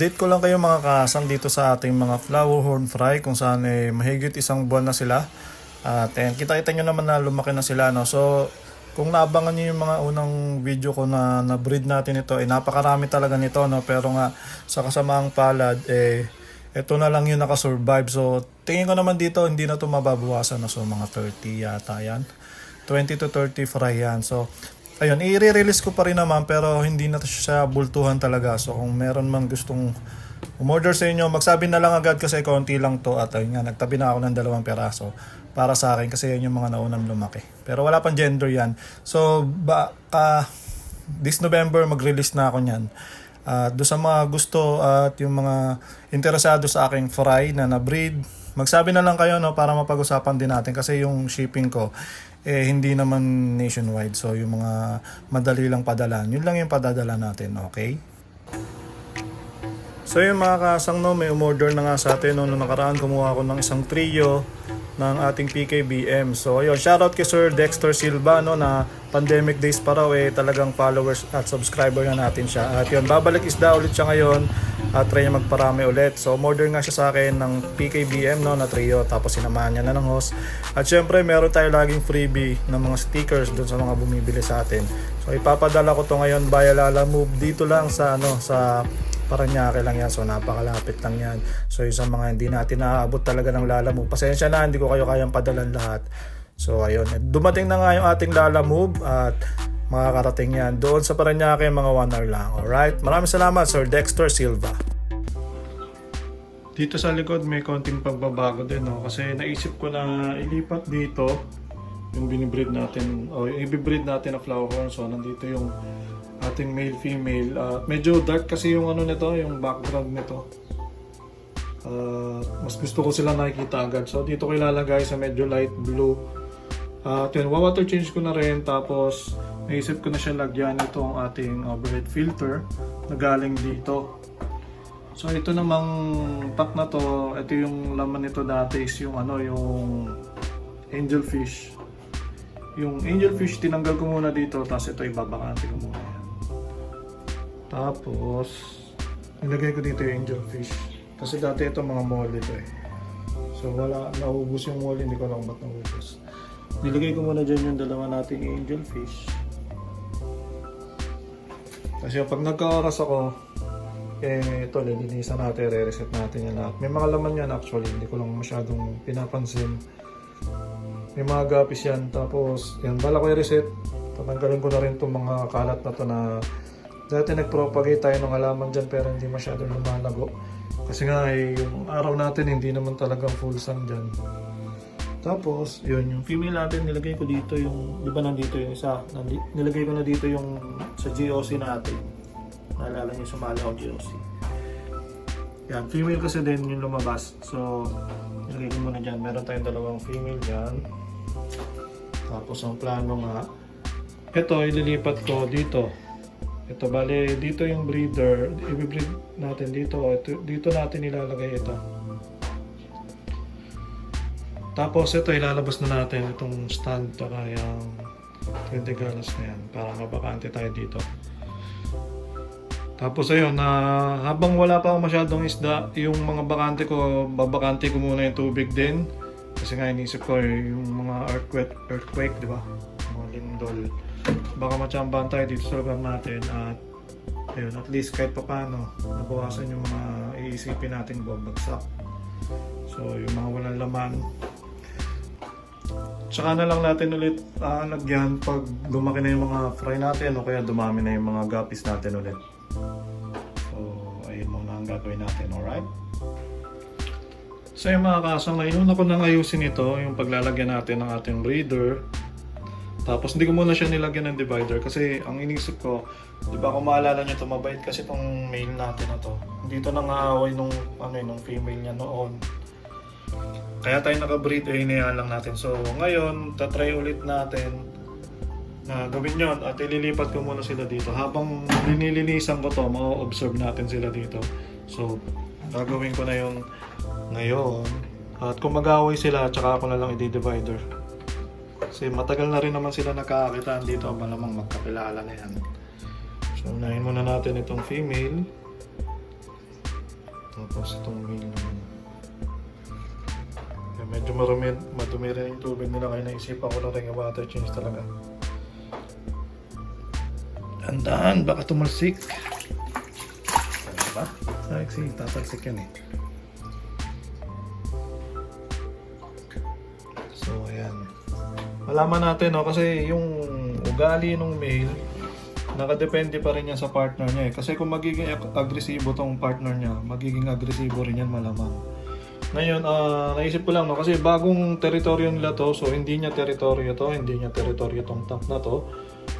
Update ko lang kayo mga kasang dito sa ating mga flower horn fry kung saan eh, mahigit isang buwan na sila. At eh, kita-kita nyo naman na lumaki na sila. No? So kung naabangan nyo yung mga unang video ko na na-breed natin ito, eh, napakarami talaga nito. No? Pero nga sa kasamaang palad, eh, ito na lang yung nakasurvive. So tingin ko naman dito hindi na ito mababawasan. No? So mga 30 yata yan. 20 to 30 fry yan. So ayun, i-release ko pa rin naman pero hindi na siya bultuhan talaga. So kung meron man gustong umorder sa inyo, magsabi na lang agad kasi konti lang to at ayun nga, nagtabi na ako ng dalawang peraso para sa akin kasi yan yung mga naunang lumaki. Pero wala pang gender yan. So baka this November mag-release na ako niyan. At do sa mga gusto at yung mga interesado sa aking fry na na-breed, magsabi na lang kayo no para mapag-usapan din natin kasi yung shipping ko eh hindi naman nationwide. So yung mga madali lang padalan, yun lang yung padadala natin, okay? So yung mga kasang no, may umorder na nga sa atin no, nung nakaraan kumuha ako ng isang trio ng ating PKBM. So ayun, shoutout kay Sir Dexter Silva no na pandemic days pa raw eh talagang followers at subscriber na natin siya. At yun, babalik isda ulit siya ngayon at try niya magparami ulit. So umorder nga siya sa akin ng PKBM no na trio tapos sinamahan niya na ng host. At syempre meron tayo laging freebie ng mga stickers doon sa mga bumibili sa atin. So ipapadala ko to ngayon via Lala Move dito lang sa ano sa Paranaque lang yan. So napakalapit lang yan. So yung sa mga hindi natin naaabot talaga ng Lala Move. Pasensya na, hindi ko kayo kayang padalan lahat. So ayun, dumating na nga yung ating Lala Move at makakarating yan doon sa Paranaque mga 1 hour lang. Alright, maraming salamat Sir Dexter Silva. Dito sa likod may konting pagbabago din no? kasi naisip ko na ilipat dito yung binibreed natin o yung ibibreed natin na flower horn. So nandito yung ating male female. Ah, medyo dark kasi yung ano nito, yung background nito. Ah, mas gusto ko sila nakikita agad. So dito ko ilalagay sa medyo light blue. At yun, water change ko na rin. Tapos naisip ko na siya lagyan itong ating overhead filter na galing dito. So ito namang pack na to, ito yung laman nito dati is yung ano, yung angelfish. Yung angelfish tinanggal ko muna dito, tapos ito ibabakante ko muna yan. Tapos, nilagay ko dito yung angelfish. Kasi dati ito mga molly to eh. So wala, naubos yung molly, hindi ko alam kung ba't naubos. Nilagay ko muna dyan yung dalawa nating angelfish. Kasi pag nagka-oras ako, eh ito, lilinisan natin, re-reset natin yan lahat. May mga laman yan actually, hindi ko lang masyadong pinapansin. May mga gapis yan, tapos yan, bala ko i-reset. Tatanggalin ko na rin itong mga kalat na to na dati nag-propagate tayo ng halaman dyan pero hindi masyadong lumalago. Kasi nga eh, yung araw natin hindi naman talagang full sun dyan. Tapos, yun, yung female natin, nilagay ko dito yung, di ba nandito yung isa, Nandi- nilagay ko na dito yung sa GOC natin. Naalala niyo sumali ako GOC. Yan, female kasi din yung lumabas. So, nilagay ko muna dyan. Meron tayong dalawang female dyan. Tapos, ang plano nga, ito, ililipat ko dito. Ito, bale, dito yung breeder. I-breed natin dito. Ito, dito natin ilalagay ito. Tapos ito ilalabas na natin itong stand para yung 20 galas na yan para mabakante tayo dito. Tapos ayun, na habang wala pa akong masyadong isda, yung mga bakante ko, babakante ko muna yung tubig din. Kasi nga inisip ko eh, yung mga earthquake, earthquake di ba? Mga lindol. Baka matsambahan tayo dito sa lugar natin at ayun, at least kahit pa paano, nabawasan yung mga iisipin natin babagsak. So yung mga walang laman, Tsaka na lang natin ulit aalagyan pag lumaki na yung mga fry natin o kaya dumami na yung mga guppies natin ulit. So, ayun muna ang gagawin natin, alright? So yung mga kasang, inuna ko nang ayusin ito, yung paglalagyan natin ng ating breeder. Tapos hindi ko muna siya nilagyan ng divider kasi ang inisip ko, di ba kung maalala nyo ito, mabait kasi itong male natin na to. Hindi ito nangaaway nung, ano, eh, nung female niya noon. Kaya tayo naka-breed, eh, hinayaan lang natin. So, ngayon, tatry ulit natin na gawin yon at ililipat ko muna sila dito. Habang linilinisan ko to, ma-observe natin sila dito. So, gagawin ko na yung ngayon. At kung mag-away sila, tsaka ako na lang i-divider. Kasi matagal na rin naman sila nakakakitaan dito, malamang magkakilala na yan. So, unahin muna natin itong female. Tapos itong mail naman. Medyo marumi, madumi rin yung tubig nila kaya naisipan ko na rin yung water change talaga. Tandaan, baka tumalsik. Ano ba? Sexy, tatalsik yan eh. So, ayan. Malaman natin, no? Kasi yung ugali ng male, nakadepende pa rin yan sa partner niya eh. Kasi kung magiging ag- agresibo tong partner niya, magiging agresibo rin yan malamang. Ngayon, ah, naisip ko lang, no? Kasi bagong teritoryo nila to, so hindi niya teritoryo to, hindi niya teritoryo tong tank na to.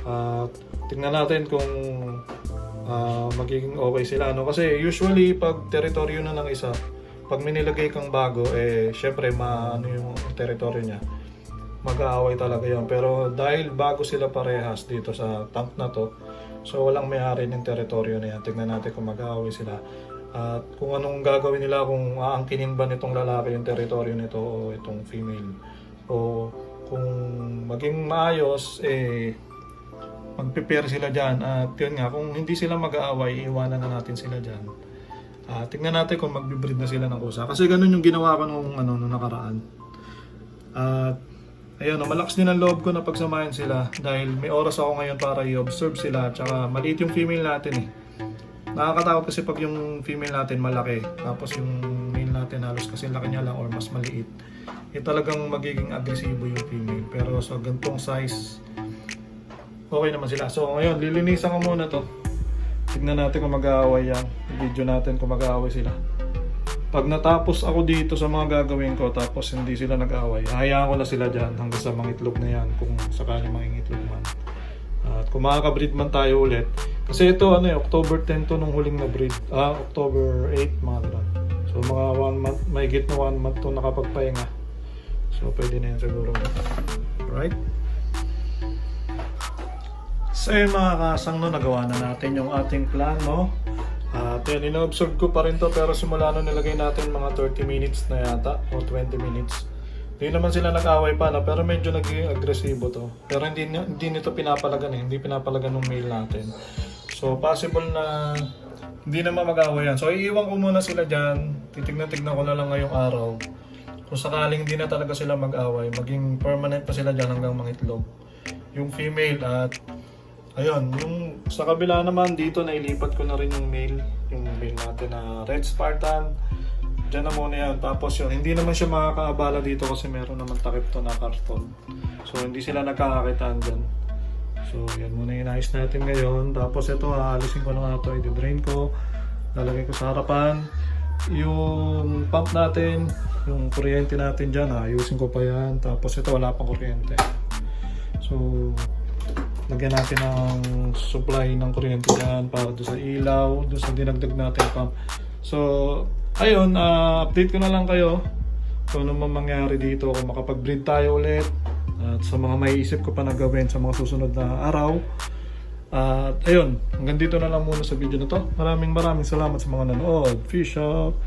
At tingnan natin kung ah, magiging okay sila, no? Kasi usually, pag teritoryo na ng isa, pag may nilagay kang bago, eh, syempre, maano yung teritoryo niya mag-aaway talaga yan. Pero dahil bago sila parehas dito sa tank na to, so walang may-ari ng teritoryo na yan. Tignan natin kung mag-aaway sila. At kung anong gagawin nila, kung aangkinin ba nitong lalaki yung teritoryo nito o itong female. O kung maging maayos, eh, mag-prepare sila dyan. At yun nga, kung hindi sila mag-aaway, iiwanan na natin sila dyan. Ah, tingnan natin kung magbe-breed na sila ng kusa. Kasi ganun yung ginawa ko nung, ano, nung nakaraan. At ayun, no, malakas din ang loob ko na pagsamahin sila dahil may oras ako ngayon para i-observe sila. Tsaka maliit yung female natin eh. Nakakatakot kasi pag yung female natin malaki, tapos yung male natin halos kasi laki niya lang or mas maliit. Eh talagang magiging agresibo yung female. Pero sa gantong size, okay naman sila. So ngayon, lilinisan ko muna to. Tignan natin kung mag-aaway yan. I-video natin kung mag-aaway sila. Pag natapos ako dito sa mga gagawin ko tapos hindi sila nag-aaway, hayaan ko na sila dyan hanggang sa mga itlog na yan kung sakali mga man. At kung makaka-breed man tayo ulit, kasi ito ano eh, October 10 to nung huling na breed. Ah, October 8, mga ganun. So mga one month, may na one month to nakapagpahinga. So pwede na yan siguro. Alright? So yun mga kasang no, nagawa na natin yung ating plan, no? At yun, ina-observe ko pa rin to pero simula nung nilagay natin mga 30 minutes na yata o 20 minutes. Hindi naman sila nag-away pa na pero medyo naging agresibo to. Pero hindi, hindi nito pinapalagan eh, hindi pinapalagan ng mail natin. So possible na hindi naman mag-away yan. So iiwan ko muna sila dyan, titignan-tignan ko na lang ngayong araw. Kung sakaling hindi na talaga sila mag-away, maging permanent pa sila dyan hanggang mangitlog. Yung female at Ayun, yung sa kabila naman dito nailipat ko na rin yung mail, yung mail natin na Red Spartan. Diyan na muna yan. Tapos yun, hindi naman siya makakaabala dito kasi meron naman takip to na karton. So hindi sila nagkakakitaan dyan. So yan muna yung inayos natin ngayon. Tapos ito, aalisin ko na nga ito, i-drain ko. Lalagay ko sa harapan. Yung pump natin, yung kuryente natin dyan, ayusin ko pa yan. Tapos ito, wala pang kuryente. So, lagyan natin ng supply ng kuryente dyan para doon sa ilaw, doon sa dinagdag natin pump. So, ayun, ah, update ko na lang kayo kung ano man mangyari dito, kung makapag-breed tayo ulit at sa mga maiisip ko pa na gawin sa mga susunod na araw. At ayun, hanggang dito na lang muna sa video na to. Maraming maraming salamat sa mga nanood. Fish up!